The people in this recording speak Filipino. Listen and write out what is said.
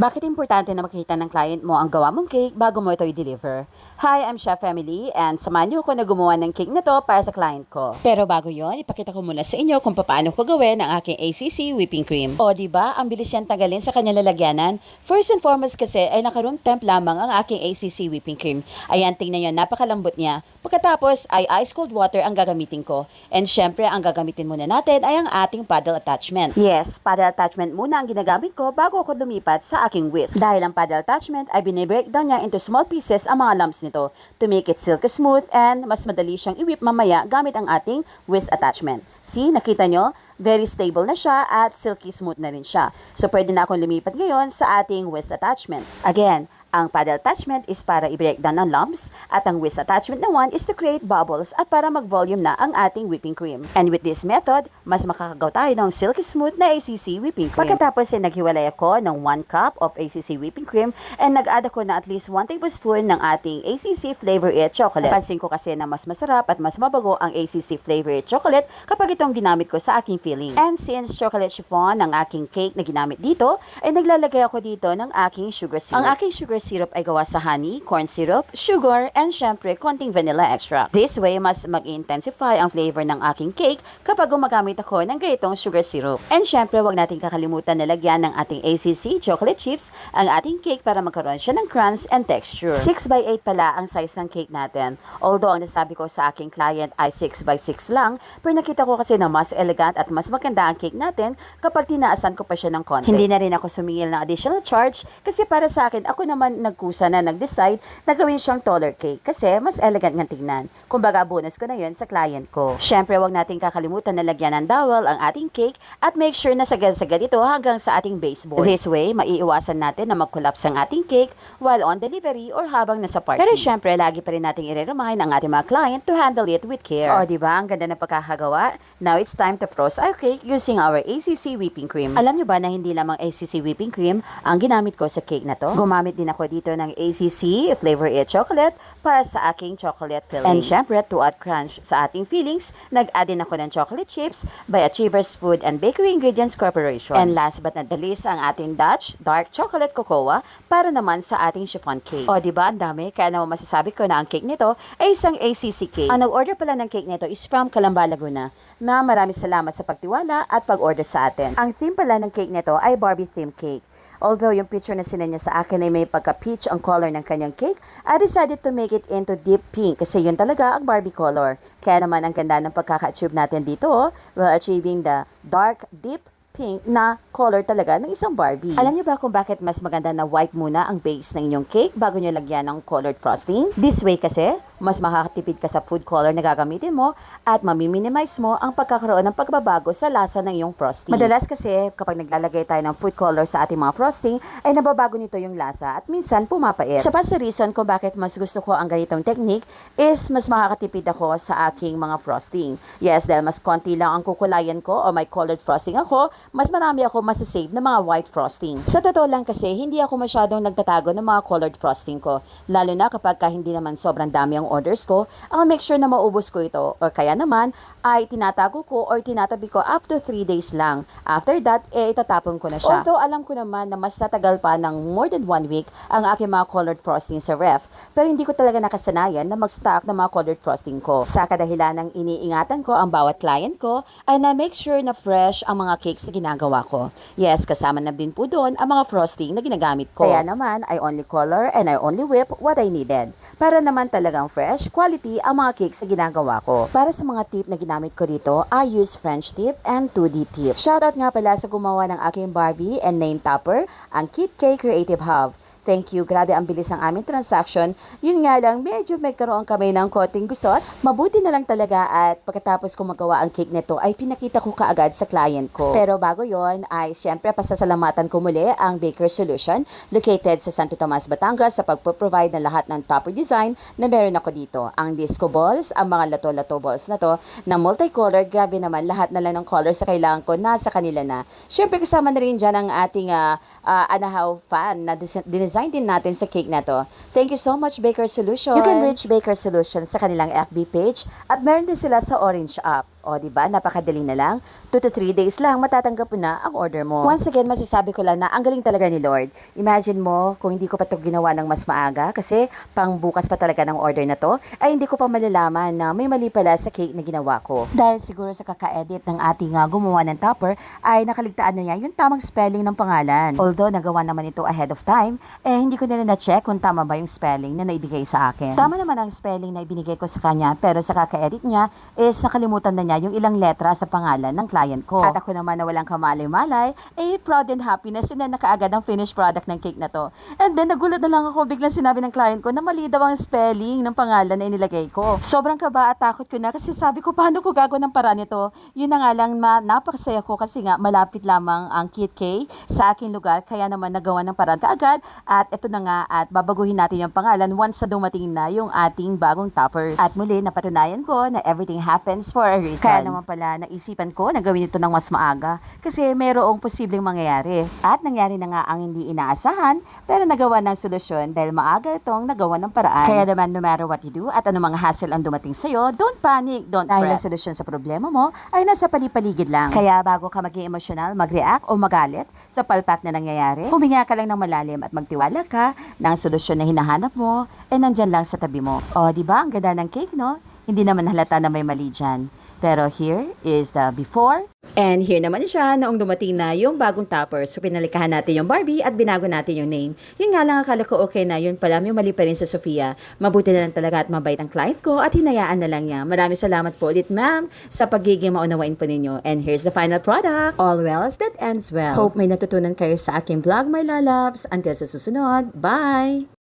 Bakit importante na makita ng client mo ang gawa mong cake bago mo ito i-deliver? Hi, I'm Chef Emily and samahan niyo ako na gumawa ng cake na to para sa client ko. Pero bago yon, ipakita ko muna sa inyo kung paano ko gawin ang aking ACC whipping cream. O di ba, ang bilis yan tagalin sa kanyang lalagyanan. First and foremost kasi ay naka-room temp lamang ang aking ACC whipping cream. Ayan, tingnan niyo, napakalambot niya. Pagkatapos ay ice cold water ang gagamitin ko. And syempre, ang gagamitin muna natin ay ang ating paddle attachment. Yes, paddle attachment muna ang ginagamit ko bago ako lumipat sa aking whisk. Dahil ang paddle attachment ay binibreakdown niya into small pieces ang mga lumps nito to make it silky smooth and mas madali siyang i-whip mamaya gamit ang ating whisk attachment. See, nakita nyo? Very stable na siya at silky smooth na rin siya. So, pwede na akong lumipat ngayon sa ating whisk attachment. Again, ang paddle attachment is para i-breakdown ng lumps at ang whisk attachment naman is to create bubbles at para mag-volume na ang ating whipping cream. And with this method, mas makakagaw tayo ng silky smooth na ACC whipping cream. Pagkatapos ay naghiwalay ako ng 1 cup of ACC whipping cream and nag-add ako na at least 1 tablespoon ng ating ACC Flavor It Chocolate. Pansin ko kasi na mas masarap at mas mabago ang ACC Flavor It Chocolate kapag itong ginamit ko sa aking fillings. And since chocolate chiffon ang aking cake na ginamit dito, ay naglalagay ako dito ng aking sugar syrup. Ang aking sugar syrup ay gawa sa honey, corn syrup, sugar, and syempre konting vanilla extract. This way, mas mag-intensify ang flavor ng aking cake kapag gumagamit ako ng ganitong sugar syrup. And syempre, wag natin kakalimutan na lagyan ng ating ACC chocolate chips ang ating cake para magkaroon siya ng crunch and texture. 6 by 8 pala ang size ng cake natin. Although ang nasabi ko sa aking client ay 6 by 6 lang, pero nakita ko kasi na mas elegant at mas maganda ang cake natin kapag tinaasan ko pa siya ng konti. Hindi na rin ako sumingil ng additional charge kasi para sa akin, ako naman nagkusa na nag-decide na gawin siyang taller cake kasi mas elegant nga tingnan. Kumbaga, bonus ko na yun sa client ko. Siyempre, wag natin kakalimutan na lagyan ng dowel ang ating cake at make sure na sagad-sagad ito hanggang sa ating baseboard. This way, maiiwasan natin na mag-collapse ang ating cake while on delivery or habang nasa party. Pero siyempre, lagi pa rin nating i-remind ang ating mga client to handle it with care. O, di ba? Ang ganda ng pagkakagawa. Now, it's time to frost our cake using our ACC whipping cream. Alam nyo ba na hindi lamang ACC whipping cream ang ginamit ko sa cake na to? Gumamit din ako dito ng ACC Flavor It Chocolate para sa aking chocolate fillings. And syempre, to add crunch sa ating fillings, nag-add din ako ng chocolate chips by Achievers Food and Bakery Ingredients Corporation. And last but not the least, ang ating Dutch Dark Chocolate Cocoa para naman sa ating chiffon cake. O, di ba? Ang dami. Kaya naman masasabi ko na ang cake nito ay isang ACC cake. Ang nag-order pala ng cake nito is from Calamba, Laguna. Na maraming salamat sa pagtiwala at pag-order sa atin. Ang theme pala ng cake nito ay Barbie theme cake. Although yung picture na sinanya sa akin ay may pagka-peach ang color ng kanyang cake, I decided to make it into deep pink kasi yun talaga ang Barbie color. Kaya naman ang ganda ng pagkaka-achieve natin dito, oh, while achieving the dark, deep pink na color talaga ng isang Barbie. Alam niyo ba kung bakit mas maganda na white muna ang base ng inyong cake bago niyo lagyan ng colored frosting? This way kasi, mas makakatipid ka sa food color na gagamitin mo at mamiminimize mo ang pagkakaroon ng pagbabago sa lasa ng iyong frosting. Madalas kasi kapag naglalagay tayo ng food color sa ating mga frosting ay nababago nito yung lasa at minsan pumapait. Sa pa sa reason kung bakit mas gusto ko ang ganitong technique is mas makakatipid ako sa aking mga frosting. Yes, dahil mas konti lang ang kukulayan ko o may colored frosting ako, mas marami ako masasave na mga white frosting. Sa totoo lang kasi, hindi ako masyadong nagtatago ng mga colored frosting ko. Lalo na kapag ka hindi naman sobrang dami ang orders ko, I'll make sure na maubos ko ito. Or kaya naman, ay tinatago ko or tinatabi ko up to 3 days lang. After that, eh, itatapon ko na siya. Although alam ko naman na mas tatagal pa ng more than one week ang aking mga colored frosting sa ref, pero hindi ko talaga nakasanayan na mag-stock ng mga colored frosting ko. Sa kadahilan ng iniingatan ko ang bawat client ko, ay na-make sure na fresh ang mga cakes na ginagawa ko. Yes, kasama na din po doon ang mga frosting na ginagamit ko. Kaya naman, I only color and I only whip what I needed. Para naman talagang fresh, quality ang mga cakes na ginagawa ko. Para sa mga tip na ginamit ko dito, I use French tip and 2D tip. Shoutout nga pala sa gumawa ng aking Barbie and name topper, ang Kit K Creative Hub. Thank you. Grabe ang bilis ng aming transaction. Yun nga lang, medyo may karoon kami ng konting gusot. Mabuti na lang talaga at pagkatapos ko magawa ang cake nito ay pinakita ko kaagad sa client ko. Pero bago yon ay syempre pasasalamatan ko muli ang Baker Solution located sa Santo Tomas, Batangas sa pagpo-provide ng lahat ng topper design na meron ako dito. Ang disco balls, ang mga lato-lato balls na to na multicolored. Grabe naman, lahat na lang ng colors sa kailangan ko nasa kanila na. Syempre kasama na rin dyan ang ating uh, uh, anahaw fan na dinesign din natin sa cake na to. Thank you so much, Baker Solution. You can reach Baker Solution sa kanilang FB page at meron din sila sa Orange app. O, di ba? Napakadali na lang. 2 to 3 days lang, matatanggap mo na ang order mo. Once again, masasabi ko lang na ang galing talaga ni Lord. Imagine mo, kung hindi ko pa ito ginawa ng mas maaga, kasi pang bukas pa talaga ng order na to, ay hindi ko pa malalaman na may mali pala sa cake na ginawa ko. Dahil siguro sa kaka-edit ng ating uh, gumawa ng topper, ay nakaligtaan na niya yung tamang spelling ng pangalan. Although nagawa naman ito ahead of time, eh hindi ko nila na-check kung tama ba yung spelling na naibigay sa akin. Tama naman ang spelling na ibinigay ko sa kanya, pero sa kaka-edit niya is nakalimutan na niya yung ilang letra sa pangalan ng client ko. At ako naman na walang kamalay-malay, eh proud and happy na sila nakaagad ang finished product ng cake na to. And then nagulat na lang ako biglang sinabi ng client ko na mali daw ang spelling ng pangalan na inilagay ko. Sobrang kaba at takot ko na kasi sabi ko paano ko gagawa ng paraan nito. Yun na nga lang ma, napakasaya ko kasi nga malapit lamang ang Kit K sa aking lugar kaya naman nagawa ng paraan kaagad at ito na nga at babaguhin natin yung pangalan once na dumating na yung ating bagong toppers. At muli napatunayan ko na everything happens for a reason. Kaya naman pala naisipan ko na gawin ito ng mas maaga kasi mayroong posibleng mangyayari. At nangyari na nga ang hindi inaasahan pero nagawa ng solusyon dahil maaga itong nagawa ng paraan. Kaya naman no matter what you do at anong mga hassle ang dumating sa'yo, don't panic, don't dahil ang solusyon sa problema mo ay nasa palipaligid lang. Kaya bago ka maging emosyonal, mag-react o magalit sa palpak na nangyayari, huminga ka lang ng malalim at magtiwala ka ang solusyon na hinahanap mo ay nandyan lang sa tabi mo. O, di ba? Ang ganda ng cake, no? Hindi naman halata na may mali dyan. Pero here is the before. And here naman siya noong dumating na yung bagong topper. So pinalikahan natin yung Barbie at binago natin yung name. Yun nga lang akala ko okay na. Yun pala may mali pa rin sa Sofia. Mabuti na lang talaga at mabait ang client ko at hinayaan na lang niya. Maraming salamat po ulit ma'am sa pagiging maunawain po ninyo. And here's the final product. All wells that ends well. Hope may natutunan kayo sa aking vlog my lalabs. Until sa susunod. Bye!